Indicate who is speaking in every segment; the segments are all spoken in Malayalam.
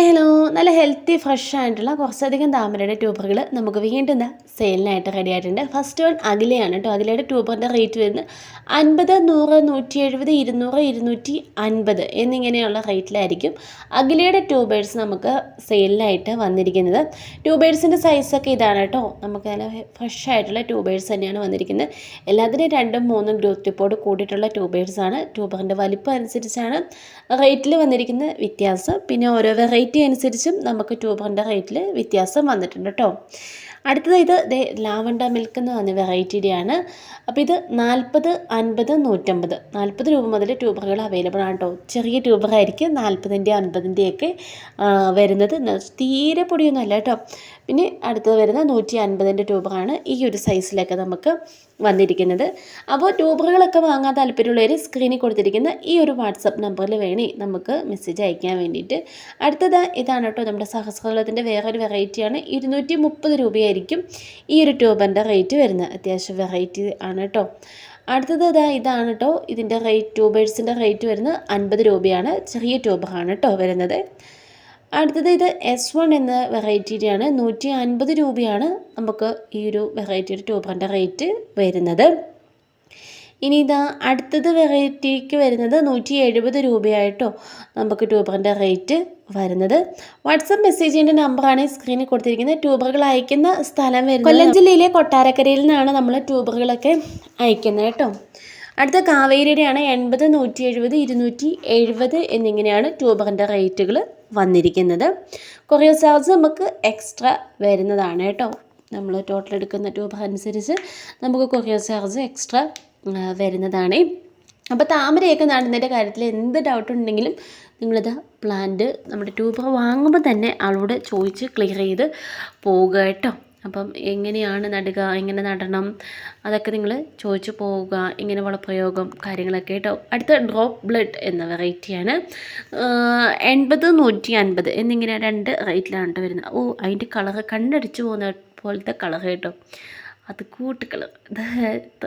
Speaker 1: ഹായ് ഹലോ നല്ല ഹെൽത്തി ഫ്രഷ് ആയിട്ടുള്ള കുറച്ചധികം താമരയുടെ ട്യൂബറുകൾ നമുക്ക് വീണ്ടും എന്താ സെയിലിനായിട്ട് റെഡി ആയിട്ടുണ്ട്. ഫസ്റ്റ് വൺ അഖിലയാണ് കേട്ടോ. അഖിലയുടെ ട്യൂബറിന്റെ റേറ്റ് വരുന്നത് അൻപത് നൂറ് നൂറ്റി എഴുപത് ഇരുന്നൂറ് ഇരുന്നൂറ്റി അൻപത് എന്നിങ്ങനെയുള്ള റേറ്റിലായിരിക്കും അഖിലയുടെ ട്യൂബേഴ്സ് നമുക്ക് സെയിലിനായിട്ട് വന്നിരിക്കുന്നത്. ട്യൂബേഴ്സിന്റെ സൈസൊക്കെ ഇതാണ് കേട്ടോ. നമുക്ക് നല്ല ഫ്രഷ് ആയിട്ടുള്ള ട്യൂബേഴ്സ് തന്നെയാണ് വന്നിരിക്കുന്നത്. എല്ലാത്തിനും രണ്ടും മൂന്നും ഗ്രോത്ത് ടിപ്പോട് കൂടിയിട്ടുള്ള ട്യൂബേഴ്സാണ് ട്യൂബറിന്റെ വലിപ്പം അനുസരിച്ചാണ് റേറ്റിൽ വന്നിരിക്കുന്ന വ്യത്യാസം. പിന്നെ ഓരോ വെറൈറ്റി അനുസരിച്ചും നമുക്ക് ട്യൂബറിന്റെ റേറ്റിൽ വ്യത്യാസം വന്നിട്ടുണ്ട് കേട്ടോ അടുത്തത് ഇത് ദേ ലാവണ്ട മിൽക്ക് എന്ന് പറഞ്ഞ വെറൈറ്റിയുടെയാണ് അപ്പോൾ ഇത് നാൽപ്പത് അൻപത് നൂറ്റമ്പത്. നാൽപ്പത് രൂപ മുതൽ ട്യൂബറുകൾ അവൈലബിൾ ആണ് കേട്ടോ ചെറിയ ട്യൂബറായിരിക്കും നാൽപ്പതിന്റെ അൻപതിന്റെയൊക്കെ വരുന്നത്. തീരെ പൊടിയൊന്നും അല്ല കേട്ടോ പിന്നെ അടുത്തത് വരുന്ന നൂറ്റി അൻപതിന്റെ ട്യൂബറാണ് ഈ ഒരു സൈസിലൊക്കെ നമുക്ക് വന്നിരിക്കുന്നത്. അപ്പോൾ ട്യൂബറുകളൊക്കെ വാങ്ങാൻ താല്പര്യമുള്ളവർ സ്ക്രീനിൽ കൊടുത്തിരിക്കുന്ന ഈ ഒരു വാട്സപ്പ് നമ്പറിൽ വേണി നമുക്ക് മെസ്സേജ് അയക്കാൻ വേണ്ടിയിട്ട്. അടുത്തത് ഇതാണ് കേട്ടോ നമ്മുടെ സഹസ്രകുലത്തിന്റെ വേറൊരു വെറൈറ്റിയാണ് ഇരുന്നൂറ്റി മുപ്പത് രൂപയായിരിക്കും ഈ ഒരു ട്യൂബിന്റെ റേറ്റ് വരുന്നത്. അത്യാവശ്യം വെറൈറ്റി ആണ് കേട്ടോ അടുത്തത് ഇതാ ഇതാണ് കേട്ടോ ഇതിന്റെ റേറ്റ് ട്യൂബേഴ്സിന്റെ റേറ്റ് വരുന്നത് അൻപത് രൂപയാണ്. ചെറിയ ട്യൂബറാണ് കേട്ടോ വരുന്നത്. അടുത്തത് ഇത് എസ് വൺ എന്ന വെറൈറ്റിയുടെയാണ് നൂറ്റി അൻപത് രൂപയാണ് നമുക്ക് ഈ ഒരു വെറൈറ്റിയുടെ ട്യൂബറിന്റെ റേറ്റ് വരുന്നത്. ഇനി ഇതാ അടുത്തത് വെറൈറ്റിക്ക് വരുന്നത് നൂറ്റി എഴുപത് രൂപയായിട്ടോ നമുക്ക് ട്യൂബറിന്റെ റേറ്റ് വരുന്നത്. വാട്സപ്പ് മെസ്സേജിന്റെ നമ്പറാണ് സ്ക്രീനിൽ കൊടുത്തിരിക്കുന്നത്. ട്യൂബറുകൾ അയക്കുന്ന സ്ഥലം വരുന്നത് കൊല്ലം ജില്ലയിലെ കൊട്ടാരക്കരയിൽ നിന്നാണ് നമ്മൾ ട്യൂബറുകളൊക്കെ അയക്കുന്നത് കേട്ടോ. അടുത്ത കാവേരിയുടെയാണ് എൺപത് നൂറ്റി എഴുപത് ഇരുന്നൂറ്റി എഴുപത് എന്നിങ്ങനെയാണ് ട്യൂബറിന്റെ റേറ്റുകൾ വന്നിരിക്കുന്നത്. കൊറിയർ ചാർജ് നമുക്ക് എക്സ്ട്രാ വരുന്നതാണ് കേട്ടോ. നമ്മൾ ടോട്ടൽ എടുക്കുന്ന ട്യൂബർ അനുസരിച്ച് നമുക്ക് കൊറിയർ ചാർജ് എക്സ്ട്രാ വരുന്നതാണ്. അപ്പോൾ താമരയൊക്കെ നടുന്നതിന്റെ കാര്യത്തിൽ എന്ത് ഡൗട്ട് ഉണ്ടെങ്കിലും നിങ്ങളിത് പ്ലാന്റ് നമ്മുടെ ട്യൂബർ വാങ്ങുമ്പോൾ തന്നെ ആളോട് ചോദിച്ച് ക്ലിയർ ചെയ്ത് പോവുക കേട്ടോ. അപ്പം എങ്ങനെയാണ് നടുക എങ്ങനെ നടണം അതൊക്കെ നിങ്ങൾ ചോദിച്ചു പോവുക ഇങ്ങനെ വളപ്രയോഗം കാര്യങ്ങളൊക്കെ കേട്ടോ. അടുത്ത ഡ്രോപ്പ് ബ്ലഡ് എന്ന വെറൈറ്റിയാണ് എൺപത് നൂറ്റി അൻപത് എന്നിങ്ങനെ രണ്ട് റേറ്റിലാണ് കേട്ടോ വരുന്നത്. ഓ അതിന്റെ കളറ് കണ്ണടിച്ച് പോകുന്ന പോലത്തെ കളർ കേട്ടോ. അത് കൂട്ടുകൾ.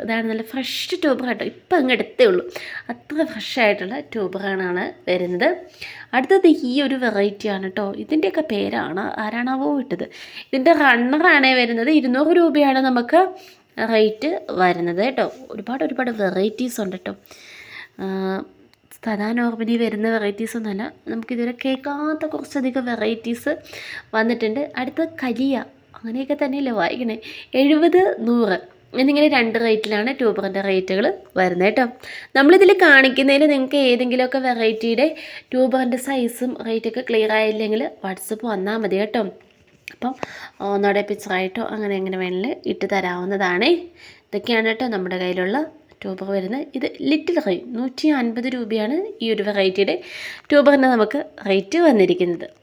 Speaker 1: ഇതാണ് നല്ല ഫ്രഷ് ട്യൂബർ കേട്ടോ ഇപ്പം അങ്ങ് എടുത്തേ ഉള്ളൂ. അത്ര ഫ്രഷ് ആയിട്ടുള്ള ട്യൂബറാണ് വരുന്നത്. അടുത്തത് ഈ ഒരു വെറൈറ്റിയാണ് കേട്ടോ ഇതിന്റെയൊക്കെ പേരാണ് ആരാണാവോ ഇട്ടത്. ഇതിന്റെ റണ്ണറാണ് വരുന്നത്. ഇരുന്നൂറ് രൂപയാണ് നമുക്ക് റേറ്റ് വരുന്നത് കേട്ടോ ഒരുപാട് ഒരുപാട് വെറൈറ്റീസ് ഉണ്ട് കേട്ടോ സാധാ നോർമലി വരുന്ന വെറൈറ്റീസ് ഒന്നുമല്ല. നമുക്കിതുവരെ കേൾക്കാത്ത കുറച്ചധികം വെറൈറ്റീസ് വന്നിട്ടുണ്ട്. അടുത്ത കരിയ അങ്ങനെയൊക്കെ തന്നെയല്ലേ വായിക്കണേ? എഴുപത് നൂറ് എന്നിങ്ങനെ രണ്ട് റേറ്റിലാണ് ട്യൂബറിന്റെ റേറ്റുകൾ വരുന്നത് കേട്ടോ. നമ്മളിതിൽ കാണിക്കുന്നതിൽ നിങ്ങൾക്ക് ഏതെങ്കിലുമൊക്കെ വെറൈറ്റിയുടെ ട്യൂബറിന്റെ സൈസും റേറ്റൊക്കെ ക്ലിയർ ആയില്ലെങ്കിൽ വാട്സപ്പ് വന്നാൽ മതി കേട്ടോ. അപ്പം ഒന്നോടെ പിക്ചറായിട്ടോ അങ്ങനെ എങ്ങനെ വേണമെങ്കിൽ ഇട്ട് തരാവുന്നതാണ്. ഇതൊക്കെയാണ് കേട്ടോ നമ്മുടെ കയ്യിലുള്ള ട്യൂബർ വരുന്നത്. ഇത് ലിറ്റിൽ റൈ നൂറ്റി അൻപത് രൂപയാണ് ഈ ഒരു വെറൈറ്റിയുടെ ട്യൂബറിന് നമുക്ക് റേറ്റ് വന്നിരിക്കുന്നത്.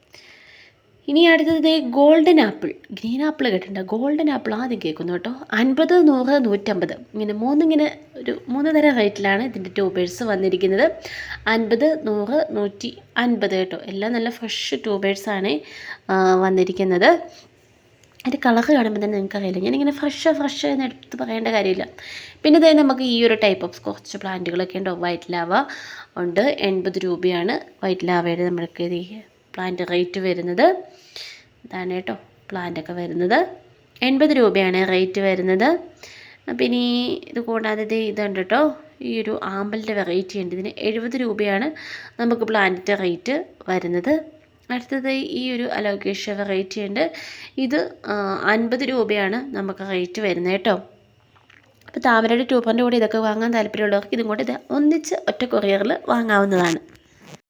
Speaker 1: ഇനി അടുത്തത് ഗോൾഡൻ ആപ്പിൾ ഗ്രീൻ ആപ്പിൾ കേട്ടിട്ടുണ്ട്? ഗോൾഡൻ ആപ്പിൾ ആദ്യം കേൾക്കുന്നു കേട്ടോ. അൻപത് നൂറ് നൂറ്റമ്പത്. ഇങ്ങനെ മൂന്നിങ്ങനെ ഒരു മൂന്ന് തരം റേറ്റിലാണ് ഇതിന്റെ ട്യൂബേഴ്സ് വന്നിരിക്കുന്നത്. അൻപത് നൂറ് നൂറ്റി അൻപത് കേട്ടോ. എല്ലാം നല്ല ഫ്രഷ് ട്യൂബേഴ്സാണ് വന്നിരിക്കുന്നത്. അതിന്റെ കളർ കാണുമ്പോൾ തന്നെ നിങ്ങൾക്ക് അറിയില്ല ഞാനിങ്ങനെ ഫ്രഷ് ഫ്രഷ് എന്ന് എടുത്ത് പറയേണ്ട കാര്യമില്ല. പിന്നെ ഇതേ നമുക്ക് ഈ ഒരു ടൈപ്പ് ഓഫ് കുറച്ച് പ്ലാന്റുകളൊക്കെ ഉണ്ട്. വൈറ്റ് ലാവ ഉണ്ട്. എൺപത് രൂപയാണ് വൈറ്റ് ലാവയുടെ നമ്മൾക്ക് പ്ലാന്റ് റേറ്റ് വരുന്നത്. ഇതാണ് കേട്ടോ പ്ലാന്റൊക്കെ വരുന്നത്. എൺപത് രൂപയാണ് റേറ്റ് വരുന്നത്. പിന്നെ ഇത് കൂടാതെ ഇതുണ്ട് കേട്ടോ ഈ ഒരു ആമ്പലിന്റെ വെറൈറ്റി ഉണ്ട്. ഇതിന് എഴുപത് രൂപയാണ് നമുക്ക് പ്ലാന്റിന്റെ റേറ്റ് വരുന്നത്. അടുത്തത് ഈ ഒരു അലോക്കേഷ്യ വെറൈറ്റി ഉണ്ട്. ഇത് അൻപത് രൂപയാണ് നമുക്ക് റേറ്റ് വരുന്നത് കേട്ടോ. അപ്പോൾ താമരയുടെ ടൂപ്പറിന്റെ കൂടെ ഇതൊക്കെ വാങ്ങാൻ താല്പര്യമുള്ളവർക്ക് ഇതും കൂടെ ഇത് ഒന്നിച്ച് ഒറ്റ കൊറിയറിൽ വാങ്ങാവുന്നതാണ്.